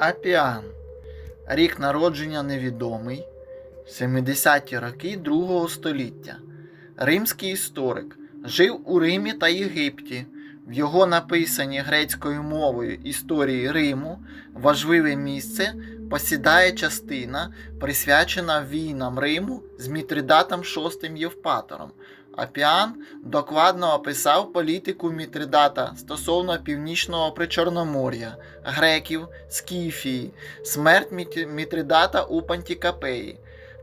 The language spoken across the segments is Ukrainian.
Апіан. Рік народження невідомий. 70-ті роки Другого століття. Римський історик. Жив у Римі та Єгипті. В його написанні грецькою мовою історії Риму важливе місце посідає частина, присвячена війнам Риму з Мітридатом VI Євпатором. Апіан докладно описав політику Мітридата стосовно північного Причорномор'я, греків, Скіфії, смерть Мітридата у Пантікапеї.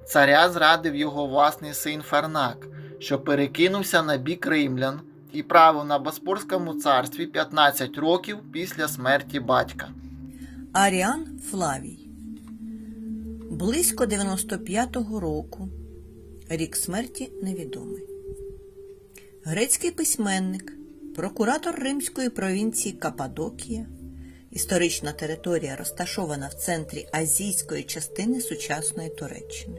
Царя зрадив його власний син Фернак, що перекинувся на бік римлян і правив на Боспорському царстві 15 років після смерті батька. Аріан Флавій. Близько 95-го року. Рік смерті невідомий. Грецький письменник, прокуратор римської провінції Каппадокія. Історична територія розташована в центрі азійської частини сучасної Туреччини.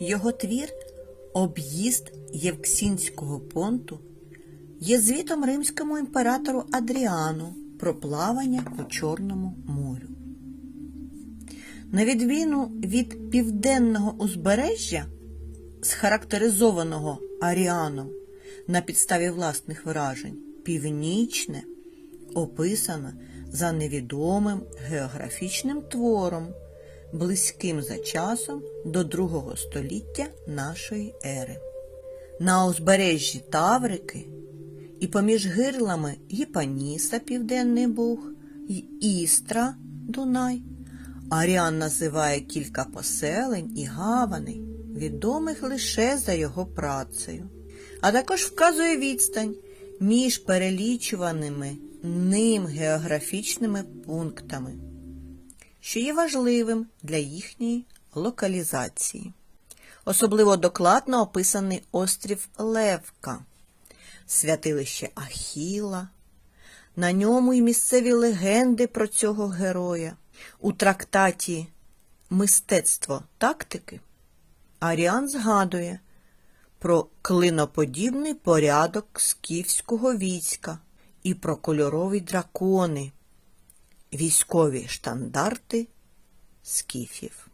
Його твір Об'їзд Євксінського понту є звітом римському імператору Адріану про плавання у Чорному морю. На відміну від південного узбережжя, схарактеризованого Аріаном на підставі власних вражень, північне описано за невідомим географічним твором, близьким за часом до другого століття нашої ери. На узбережжі Таврики і поміж гирлами Гіпаніса Південний Буг й Істра Дунай Аріан називає кілька поселень і гаваней, відомих лише за його працею, а також вказує відстань між перелічуваними ним географічними пунктами, що є важливим для їхньої локалізації. Особливо докладно описаний острів Левка, святилище Ахіла. На ньому й місцеві легенди про цього героя. У трактаті Мистецтво тактики Аріан згадує про клиноподібний порядок скіфського війська і про кольорові дракони, військові штандарти скіфів.